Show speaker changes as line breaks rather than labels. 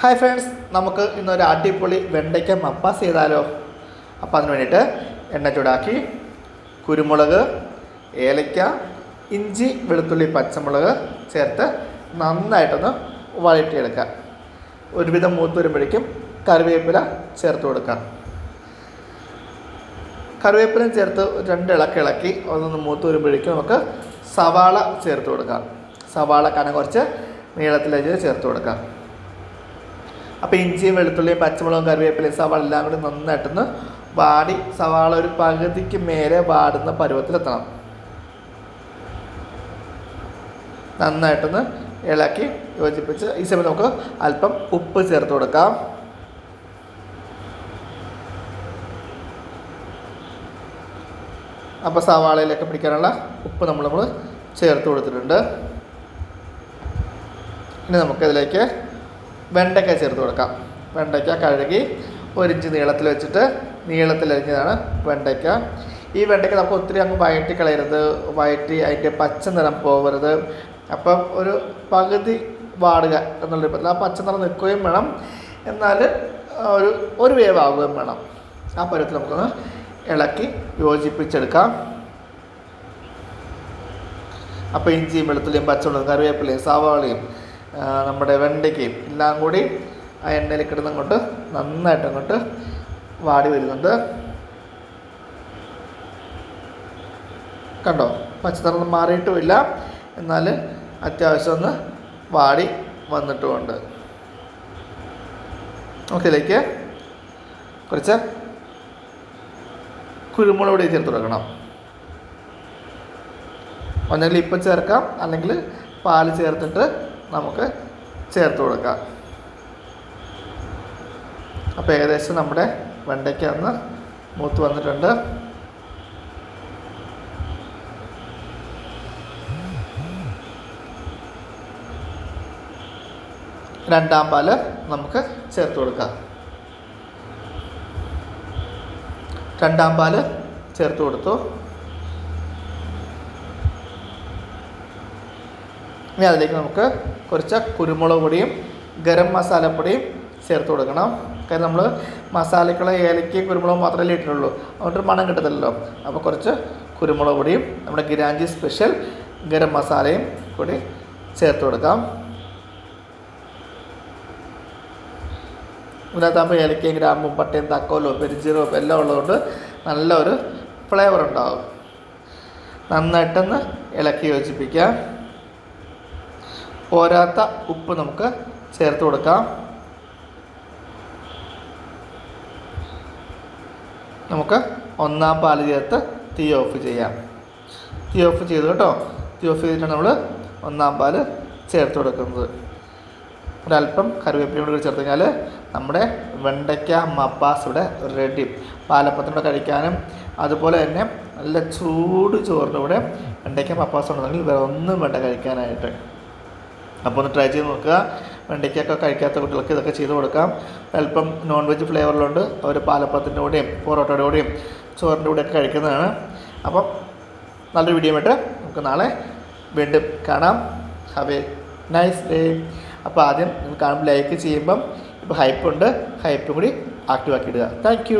Hi friends നമുക്ക് ഇന്നൊരു അടിപൊളി വെണ്ടയ്ക്ക മപ്പാസ് ചെയ്താലോ? അപ്പോൾ അതിന് വേണ്ടിയിട്ട് എണ്ണ ചൂടാക്കി കുരുമുളക് ഏലയ്ക്ക ഇഞ്ചി വെളുത്തുള്ളി പച്ചമുളക് ചേർത്ത് നന്നായിട്ടൊന്ന് വഴറ്റിയെടുക്കാം ഒരുവിധം മൂത്ത് വരുമ്പോഴേക്കും കറിവേപ്പില ചേർത്ത് കൊടുക്കാം കറിവേപ്പിലയും ചേർത്ത് രണ്ട് ഇളക്കി ഇളക്കി അതൊന്ന് മൂത്ത് വരുമ്പോഴേക്കും നമുക്ക് സവാള ചേർത്ത് കൊടുക്കാം. സവാള കനം കുറച്ച് നീളത്തിലേക്ക് ചേർത്ത് കൊടുക്കാം. അപ്പോൾ ഇഞ്ചിയും വെളുത്തുള്ളിയും പച്ചമുളകും കറിവേപ്പിലയും സവാള എല്ലാം കൂടി നന്നായിട്ടൊന്ന് വാടി സവാള ഒരു പകുതിക്ക് മേലെ വാടുന്ന പരുവത്തിലെത്തണം. നന്നായിട്ടൊന്ന് ഇളക്കി യോജിപ്പിച്ച് ഈ സമയത്ത് നമുക്ക് അല്പം ഉപ്പ് ചേർത്ത് കൊടുക്കാം. അപ്പോൾ സവാളയിലൊക്കെ പിടിക്കാനുള്ള ഉപ്പ് നമ്മൾ നമ്മൾ ചേർത്ത് കൊടുത്തിട്ടുണ്ട്. ഇനി നമുക്കിതിലേക്ക് വെണ്ടയ്ക്ക ചേർത്ത് കൊടുക്കാം. വെണ്ടയ്ക്ക കഴുകി ഒരിഞ്ച് നീളത്തിൽ വെച്ചിട്ട് നീളത്തിൽ അരിഞ്ഞതാണ് വെണ്ടയ്ക്ക. ഈ വെണ്ടയ്ക്ക നമുക്ക് ഒത്തിരി അങ്ങ് വയറ്റി കളയരുത്. വയറ്റി അതിന്റെ പച്ച നിറം പോകരുത്. അപ്പം ഒരു പകുതി വാടുക എന്നുള്ള ആ പച്ച നിറം നിൽക്കുകയും വേണം. എന്നാൽ ഒരു ഒരു വേവാകുകയും വേണം. ആ പരുവത്തിൽ നമുക്കൊന്ന് ഇളക്കി യോജിപ്പിച്ചെടുക്കാം. അപ്പോൾ ഇഞ്ചിയും വെളുത്തുള്ളിയും പച്ചമുളകും കറിവേപ്പിലയും സവാളയും നമ്മുടെ വെണ്ടയ്ക്കയും എല്ലാം കൂടി ആ എണ്ണയിൽ കിടന്ന് അങ്ങോട്ട് നന്നായിട്ട് അങ്ങോട്ട് വാടി വരുന്നുണ്ട്. കണ്ടോ? പച്ചത്തറന്ന് മാറിയിട്ടുമില്ല. എന്നാൽ അത്യാവശ്യം ഒന്ന് വാടി വന്നിട്ടുമുണ്ട്. ഓക്കെയിലേക്ക് കുറച്ച് കുരുമുളക് പൊടി ചേർത്ത് കൊടുക്കണം. ഒന്നെങ്കിൽ ഇപ്പം ചേർക്കാം. അല്ലെങ്കിൽ പാൽ ചേർത്തിട്ട് നമുക്ക് ചേർത്ത് കൊടുക്കാം. അപ്പോൾ ഏകദേശം നമ്മുടെ വെണ്ടയ്ക്ക ഒന്ന് മൂത്ത് വന്നിട്ടുണ്ട്. രണ്ടാം പാൽ നമുക്ക് ചേർത്ത് കൊടുക്കാം. രണ്ടാം പാൽ ചേർത്ത് കൊടുത്തു. ഇനി അതിലേക്ക് നമുക്ക് കുറച്ച് കുരുമുളക് പൊടിയും ഗരം മസാലപ്പൊടിയും ചേർത്ത് കൊടുക്കണം. കാരണം നമ്മൾ മസാലക്കുള്ള ഏലയ്ക്ക് കുരുമുളക് മാത്രമല്ലേ ഇട്ടിട്ടുള്ളൂ. അതുകൊണ്ട് മണം കിട്ടത്തില്ലല്ലോ. അപ്പോൾ കുറച്ച് കുരുമുളക് പൊടിയും നമ്മുടെ ഗിരാഞ്ചി സ്പെഷ്യൽ ഗരം മസാലയും കൂടി ചേർത്ത് കൊടുക്കാം. ഇതിനകത്താകുമ്പോൾ ഏലക്കയും ഗ്രാമ്പും പട്ടയും തക്കോലോ പെരിഞ്ചീരവും എല്ലാം ഉള്ളതുകൊണ്ട് നല്ലൊരു ഫ്ലേവർ ഉണ്ടാകും നന്നായിട്ടൊന്ന് ഇളക്കി യോജിപ്പിക്കാം. പോരാത്ത ഉപ്പ് നമുക്ക് ചേർത്ത് കൊടുക്കാം. നമുക്ക് ഒന്നാം പാൽ ചേർത്ത് തീ ഓഫ് ചെയ്യാം. തീ ഓഫ് ചെയ്തു കേട്ടോ. തീ ഓഫ് ചെയ്തിട്ടാണ് നമ്മൾ ഒന്നാം പാൽ ചേർത്ത് കൊടുക്കുന്നത്. ഒരല്പം കറിവേപ്പിലയും കൂടി ചേർത്ത് കഴിഞ്ഞാൽ നമ്മുടെ വെണ്ടയ്ക്ക മപ്പാസ് ഇവിടെ റെഡി പാലപ്പത്തിനോട് കഴിക്കാനും അതുപോലെ തന്നെ നല്ല ചൂട് ചോറിന്റെ കൂടെ വെണ്ടയ്ക്ക മപ്പാസ് ഉണ്ടെങ്കിൽ വേറെ ഒന്നും വേണ്ട കഴിക്കാനായിട്ട്. അപ്പോൾ ഒന്ന് ട്രൈ ചെയ്ത് നോക്കുക. വെണ്ടയ്ക്കൊക്കെ കഴിക്കാത്ത കുട്ടികൾക്ക് ഇതൊക്കെ ചെയ്ത് കൊടുക്കാം. അല്പം നോൺ വെജ് ഫ്ലേവറിലുണ്ട് അവർ പാലപ്പത്തിന്റെ കൂടെയും പൊറോട്ടയുടെ കൂടെയും ചോറിന്റെ കൂടെയൊക്കെ കഴിക്കുന്നതാണ്. അപ്പം നല്ലൊരു വീഡിയോ ആയിട്ട് നമുക്ക് നാളെ വീണ്ടും കാണാം. ഹാവ് എ നൈസ് ഡേ അപ്പോൾ ആദ്യം കാണുമ്പോൾ ലൈക്ക് ചെയ്യുമ്പം ഇപ്പോൾ ഹൈപ്പ് ഉണ്ട്. ഹൈപ്പും കൂടി ആക്റ്റീവാക്കി ഇടുക. താങ്ക്